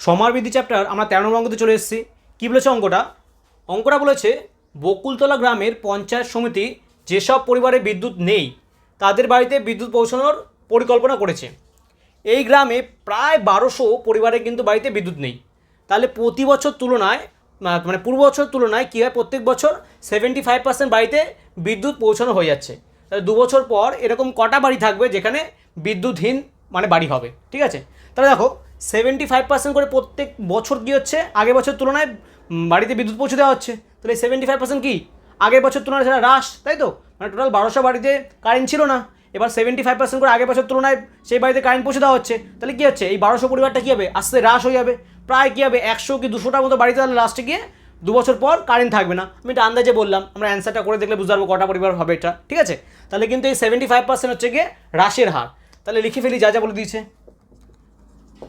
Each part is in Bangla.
সমারবৃদ্ধি চ্যাপ্টার আমরা তেরো নম্বর অঙ্কতে চলে এসেছি। কী বলেছে অঙ্কটা? অঙ্কটা বলেছে, বকুলতলা গ্রামের পঞ্চায়েত সমিতি যেসব পরিবারে বিদ্যুৎ নেই, তাদের বাড়িতে বিদ্যুৎ পৌঁছানোর পরিকল্পনা করেছে। এই গ্রামে প্রায় বারোশো পরিবারে কিন্তু বাড়িতে বিদ্যুৎ নেই। তাহলে প্রতি বছর তুলনায় মানে পূর্ব বছর তুলনায় কী হয়? প্রত্যেক বছর সেভেন্টি ফাইভ পার্সেন্ট বাড়িতে বিদ্যুৎ পৌঁছানো হয়ে যাচ্ছে। তাহলে দু বছর পর এরকম কটা বাড়ি থাকবে যেখানে বিদ্যুৎহীন মানে বাড়ি হবে। ঠিক আছে? তাহলে দেখো সেভেন্টি ফাইভ পার্সেন্ট করে প্রত্যেক বছর কী হচ্ছে? আগের বছর তুলনায় বাড়িতে বিদ্যুৎ পৌঁছে দেওয়া হচ্ছে। তাহলে সেভেন্টি ফাইভ পার্সেন্ট কী? আগের বছর তুলনায় সেটা হ্রাস, তাই তো? মানে টোটাল বারোশো বাড়িতে কারেন্ট ছিল না। এবার সেভেন্টি ফাইভ পার্সেন্ট করে আগের বছর তুলনায় সেই বাড়িতে কারেন্ট পৌঁছে দেওয়া হচ্ছে। তাহলে কী হচ্ছে? এই বারোশো পরিবারটা কী হবে? আস্তে হ্রাস হয়ে যাবে। প্রায় কী হবে? একশো কি দুশোটার মতো বাড়িতে তাহলে লাস্টে গিয়ে দু বছর পর কারেন্ট থাকবে না। আমি এটা আন্দাজে বললাম। আমরা অ্যান্সারটা করে দেখলে বুঝতে পারব কটা পরিবার হবে এটা। ঠিক আছে? তাহলে কিন্তু এই সেভেন্টি ফাইভ পার্সেন্ট হচ্ছে গিয়ে হ্রাসের হার। তাহলে লিখে ফেলি, যা যা বলে দিয়েছে।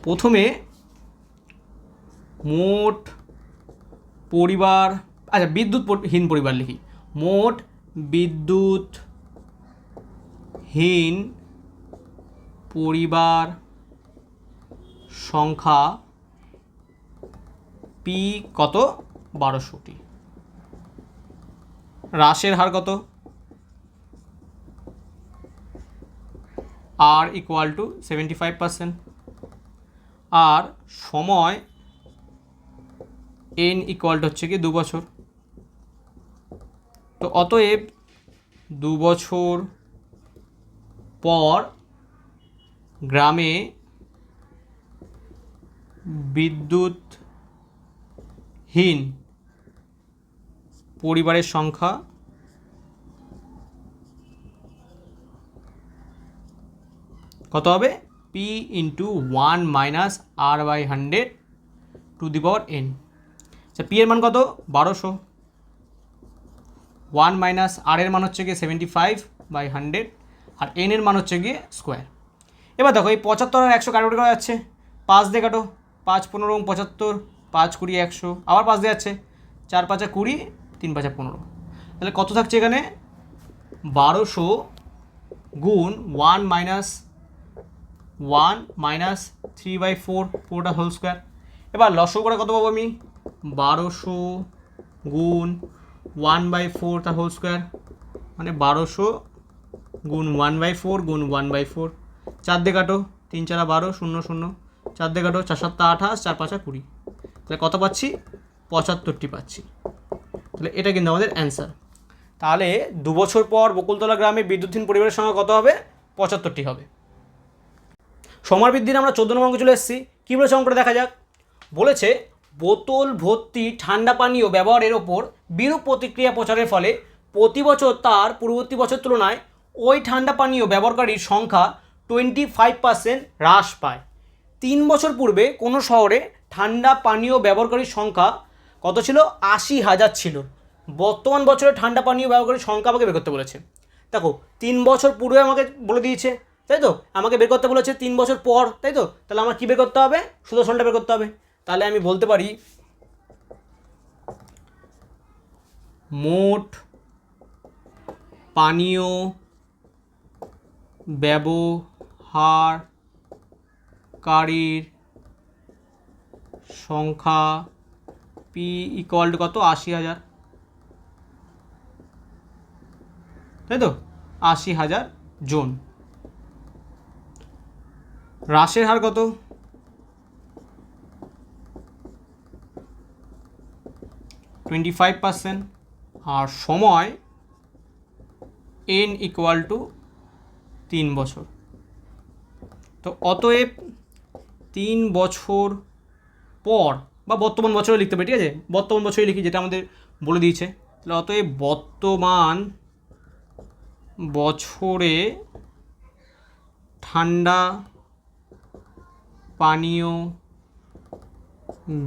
প্রথমে মোট পরিবার আচ্ছা বিদ্যুৎ প- হীন পরিবার লিখি। মোট বিদ্যুৎহীন পরিবার সংখ্যা পি কত? বারোশোটি। হ্রাসের হার কত? R equal to seventy five percent আর সময় এন ইকুয়াল টু হচ্ছে কি দু বছর তো অতএব দু বছর পর গ্রামে বিদ্যুৎহীন পরিবারের সংখ্যা কত হবে? P into one minus R by hundred to the power N আচ্ছা পি এর মান কত? বারোশো। ওয়ান মাইনাস আর এর মান হচ্ছে গিয়ে সেভেন্টি ফাইভ বাই হান্ড্রেড আর এন এর মান হচ্ছে গিয়ে স্কোয়ার এবার দেখো, এই পঁচাত্তর আর একশো কাটাকুটি করা যাচ্ছে। পাঁচ দিয়ে কাটো। পাঁচ পনেরো পঁচাত্তর, পাঁচ কুড়ি, একশো। আবার পাঁচ দিয়ে যাচ্ছে। চার পাঁচা কুড়ি, তিন পাঁচা পনেরো। তাহলে কত থাকছে এখানে? বারোশো গুণ one minus one minus three by four ফোরটা হোল স্কোয়ার। এবার লসও করে কত পাবো আমি? বারোশো গুণ ওয়ান বাই ফোর তার হোল স্কোয়ার। মানে বারোশো গুণ ওয়ান বাই ফোর গুণ ওয়ান বাই ফোর। চার দিয়ে কাটো, তিন চারা বারো, শূন্য শূন্য। চার দিয়ে কাটো, চার সাতটা আঠাশ, চার পাঁচা কুড়ি। তাহলে কত পাচ্ছি? পঁচাত্তরটি পাচ্ছি। তাহলে এটা কিন্তু আমাদের অ্যান্সার। তাহলে দু বছর পর বকুলতলা গ্রামে বিদ্যুৎহীন পরিবারের সংখ্যা কত হবে? পঁচাত্তরটি হবে। সমার বৃদ্ধির আমরা চোদ্দ নম্বর চলে এসেছি। কী বলেছে অঙ্কটা দেখা যাক? বলেছে, বোতল ভর্তি ঠান্ডা পানীয় ব্যবহারের ওপর বিরূপ প্রতিক্রিয়া প্রচারের ফলে প্রতি বছর তার পূর্ববর্তী বছর তুলনায় ওই ঠান্ডা পানীয় ব্যবহারকারীর সংখ্যা টোয়েন্টি ফাইভ পার্সেন্ট হ্রাস পায়। তিন বছর পূর্বে কোনো শহরে ঠান্ডা পানীয় ব্যবহারকারীর সংখ্যা কত ছিল? আশি হাজার ছিল। বর্তমান বছরে ঠান্ডা পানীয় ব্যবহারকারীর সংখ্যা আমাকে বের করতে বলেছে। দেখো, তিন বছর পূর্বে আমাকে বলে দিয়েছে তাই তো? আমাকে বের করতে বলেছে তিন বছর পর, তাই তো? তাহলে আমার কী বের করতে হবে? সুদর্শনটা বের করতে হবে। তাহলে আমি বলতে পারি, মোট পানীয় ব্যবহারকারীর সংখ্যা পি ইকুয়াল টু কত? আশি হাজার। তাই তো? আশি হাজার জন। হ্রাসের হার কত? টোয়েন্টি ফাইভ পার্সেন্ট আর সময় এন ইকুয়াল টু তিন বছর। তো অতএব তিন বছর পর, বা বর্তমান বছরে লিখতে পারি ঠিক আছে? বর্তমান বছরে লিখি, যেটা আমাদের বলে দিয়েছে। তাহলে অতএব বর্তমান বছরে ঠান্ডা পানীয়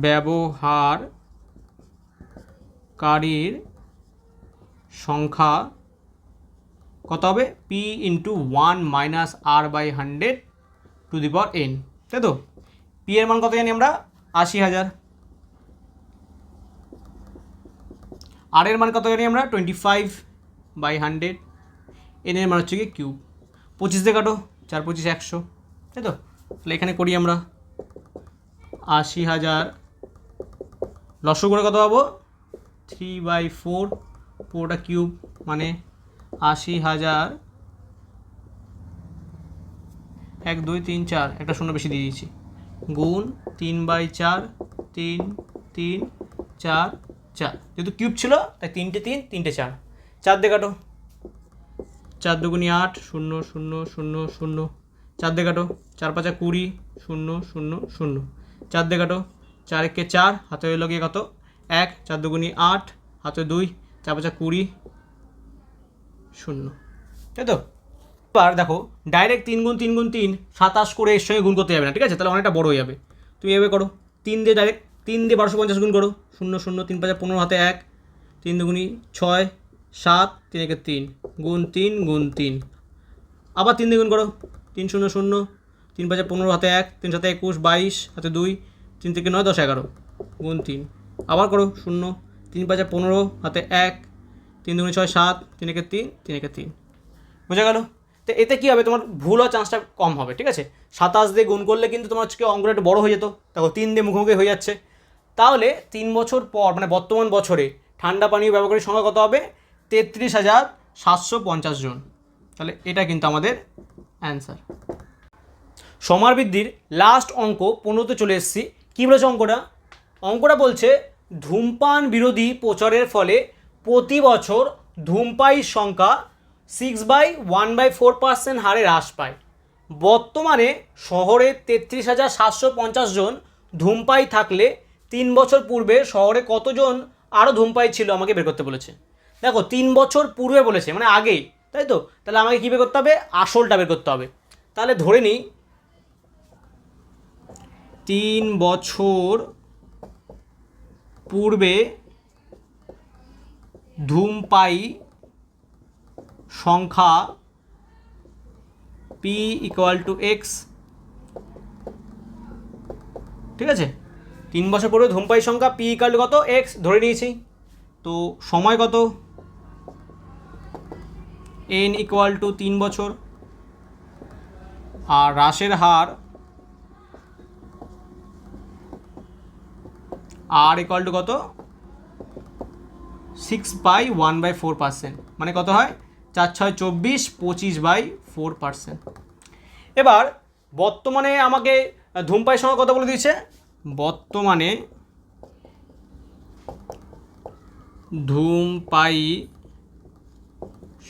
ব্যবহারকারীর সংখ্যা কত হবে? P into one minus R by hundred to the power N তাই তো? পি এর মান কত জানি আমরা? আশি হাজার। আর এর মান কত জানি আমরা? Twenty five by hundred N এর মান হচ্ছে কি কিউব। পঁচিশ দিয়ে কাটো, চার পঁচিশ একশো, তাই তো? তাহলে এখানে করি আমরা আশি হাজার। লস্য করে কত পাবো? থ্রি বাই ফোর পুরোটা কিউব মানে আশি হাজার। এক, দুই, তিন, চার, একটা শূন্য বেশি দিয়ে দিয়েছি। গুণ তিন বাই চার, তিন তিন, চার চার। যেহেতু কিউব ছিল, তাই তিনটে তিন, তিনটে চার। চার দিয়ে কাটো। চার দুগুনি আট, শূন্য শূন্য শূন্য শূন্য। চার দিয়ে কাটো, চার পাঁচা কুড়ি, শূন্য শূন্য শূন্য। চার দিয়ে কাটো, চার একে চার, হাতে হইল গিয়ে কত? এক, চার দুগুনি আট, হাতে দুই, চার পাঁচা কুড়ি, শূন্য। তাই তো? এবার দেখো ডাইরেক্ট তিন গুণ তিন গুণ তিন, সাতাশ করে এর সঙ্গে গুণ করতে যাবে না, ঠিক আছে? তাহলে অনেকটা বড় হয়ে যাবে। তুমি এভাবে করো, তিন দিয়ে ডাইরেক্ট তিন দিয়ে বারোশো পঞ্চাশ গুণ করো, শূন্য শূন্য, তিন পাঁচা পনেরো, হাতে এক, তিন দুগুনি ছয়, সাত, তিন একে তিন, গুণ তিন গুণ তিন। আবার তিন দিয়ে গুণ করো তিন শূন্য শূন্য, তিন পাঁচে পনেরো, হাতে এক, তিন সাথে একুশ, বাইশ, হাতে দুই, তিন থেকে নয়, দশ, এগারো, গুণ তিন। আবার করো, শূন্য, তিন পাঁচে পনেরো, হাতে এক, তিন দুগুণে ছয়, সাত, তিন একে তিন তিন একে তিন। বোঝা গেল? তো এতে কী হবে? তোমার ভুল হওয়ার চান্সটা কম হবে, ঠিক আছে? সাতাশ দিয়ে গুণ করলে কিন্তু তোমার হচ্ছে কি অঙ্কটা একটু বড়ো হয়ে যেত। দেখো, তিন দিয়ে মুখোমুখি হয়ে যাচ্ছে। তাহলে তিন বছর পর মানে বর্তমান বছরে ঠান্ডা পানীয় ব্যবহারকারীর সংখ্যা কত হবে? তেত্রিশ হাজার সাতশো পঞ্চাশ জন। তাহলে এটা কিন্তু আমাদের অ্যান্সার সমার বৃদ্ধির লাস্ট অঙ্ক পনেরোতে চলে এসেছি। কী বলেছে অঙ্কটা? অঙ্কটা বলছে, ধূমপান বিরোধী প্রচারের ফলে প্রতি বছর ধূমপায়ীর সংখ্যা six by one by four percent হারে হ্রাস পায়। বর্তমানে শহরে তেত্রিশ হাজার সাতশো পঞ্চাশ জন ধূমপায়ী থাকলে তিন বছর পূর্বে শহরে কতজন আরও ধূমপাই ছিল আমাকে বের করতে বলেছে। দেখো, তিন বছর পূর্বে বলেছে মানে আগেই। তাই তো? তাহলে আমাকে কী বের করতে হবে? আসলটা বের করতে হবে। তাহলে ধরে নিই, তিন বছর পূর্বে ধূমপাই সংখ্যা পি ইকুয়াল টু এক্স ঠিক আছে? তিন বছর পরে ধূমপাই সংখ্যা পি ইকুয়াল কত? এক্স ধরে নিয়েছি। তো সময় কত? এন ইকুয়াল টু তিন বছর। আর হ্রাসের হার আর ইকুয়াল টু কত? Six by one by four percent মানে কত হয়? চার ছয় চব্বিশ, পঁচিশ বাই ফোর পার্সেন্ট এবার বর্তমানে আমাকে ধূমপাই সংখ্যা কত বলে দিয়েছে? বর্তমানে ধূমপায়ী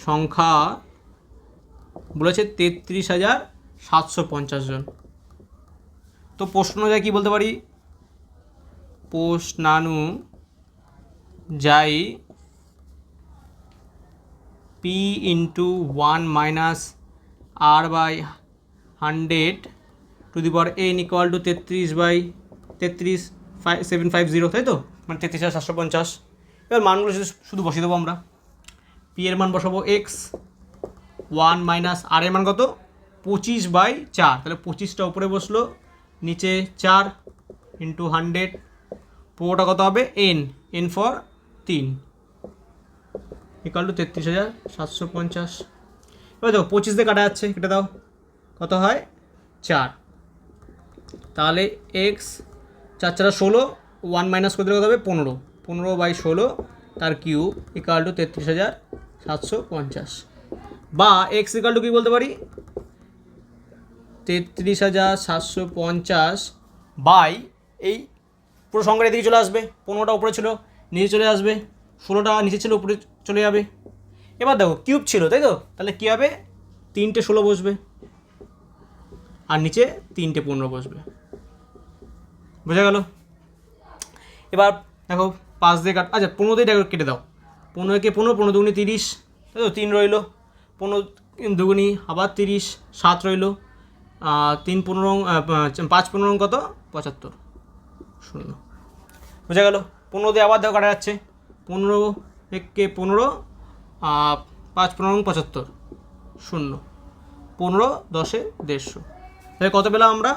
সংখ্যা বলেছে তেত্রিশ হাজার সাতশো পঞ্চাশ জন। তো প্রশ্ন যায় কী বলতে পারি? প্রশ্নানু যাই P into one minus R by hundred to the power N equal to তেত্রিশ বাই তেত্রিশ ফাইভ সেভেন ফাইভ জিরো তাই তো? মানে তেত্রিশ হাজার সাতশো পঞ্চাশ। এবার মানগুলো শুধু বসিয়ে দেবো আমরা। পি এর মান বসাবো এক্স ওয়ান মাইনাস আর এর মান কত? পঁচিশ বাই চার। তাহলে পঁচিশটা উপরে বসল, নিচে চার ইন্টু হান্ড্রেড পুরোটা কত হবে? এন এন ফর তিন। ইকাল টু তেত্রিশ হাজার সাতশো পঞ্চাশ। এবার দেখো, পঁচিশ দিয়ে কাটা যাচ্ছে, কেটে দাও। কত হয়? চার। তাহলে এক্স চার চারা ষোলো ওয়ান মাইনাস করে দিলে কত হবে? পনেরো। পনেরো বাই ষোলো, তার কিউব ইকাল টু তেত্রিশ হাজার সাতশো পঞ্চাশ। বা এক্স ইকাল টু কী বলতে পারি? তেত্রিশ হাজার সাতশো পঞ্চাশ বাই এই পুরো সংখ্যাটা এদিকে চলে আসবে। পনেরোটা উপরে ছিল, নিচে চলে আসবে। ষোলোটা নিচে ছিল, উপরে চলে যাবে। এবার দেখো কিউব ছিল, তাই তো? তাহলে কী হবে? তিনটে ষোলো বসবে। আর নিচে তিনটে পনেরো বসবে। বোঝা গেল? এবার দেখো, পাঁচ দিয়ে কাট আচ্ছা পনেরো দিয়ে কেটে দাও। পনেরোকে পনেরো পনেরো দুগুনি তিরিশ তাই তো তিন রইল। পনেরো দুগুনি আবার তিরিশ, সাত রইল। তিন পনেরো পাঁচ পনেরো কত? পঁচাত্তর। শূন্য। বোঝা গেল? পনেরো দিয়ে আবার দেখো কাটা যাচ্ছে। পনেরো একে পনেরো পাঁচ পনেরো পঁচাত্তর। শূন্য। পনেরো দশে দেড়শো। তাহলে কত পেলাম আমরা?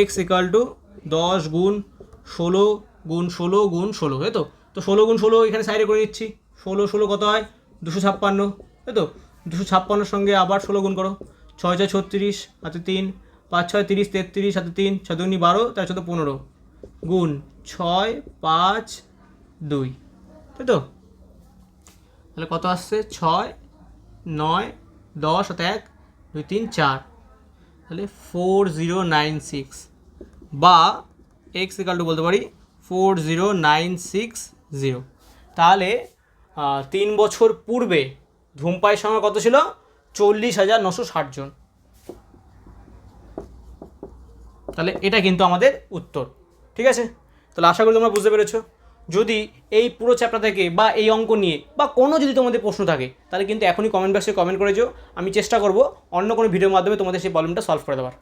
এক্স ইকাল টু দশ গুণ ষোলো গুণ ষোলো গুণ ষোলো, তাই তো? তো ষোলো গুণ ষোলো এখানে সাইডে করে দিচ্ছি ষোলো ষোলো কত হয়? দুশো ছাপ্পান্ন। তাই তো, দুশো ছাপ্পান্নর সঙ্গে আবার ষোলো গুণ করো। ছয় ছয় ছত্রিশ হাতে তিন। পাঁচ ছয় তিরিশ, তেত্রিশ হাতে তিন। ছয় দুগুনি বারো তার চোদ্দ পনেরো। গুণ ছয়, পাঁচ, দুই। তাই তো? তাহলে কত আসছে? ছয়, নয়, দশ, সাথে এক, দুই, তিন, চার। তাহলে ফোর জিরো নাইন সিক্স। বা, এক্স ইকাল টু বলতে পারি, four zero nine six zero. তাহলে তিন বছর পূর্বে ধূমপায়ের সংখ্যা কত ছিল? চল্লিশ হাজার নশো ষাট জন। তাহলে এটা কিন্তু আমাদের উত্তর। ঠিক আছে? তাহলে আশা করি তোমরা বুঝতে পেরেছ। যদি এই পুরো চ্যাপ্টার থেকে বা এই অঙ্ক নিয়ে বা কোনো যদি তোমাদের প্রশ্ন থাকে, তাহলে কিন্তু এখনই কমেন্ট বক্সে কমেন্ট করে যেও। আমি চেষ্টা করব অন্য কোনো ভিডিওর মাধ্যমে তোমাদের সেই প্রবলেমটা সলভ করে দেওয়ার।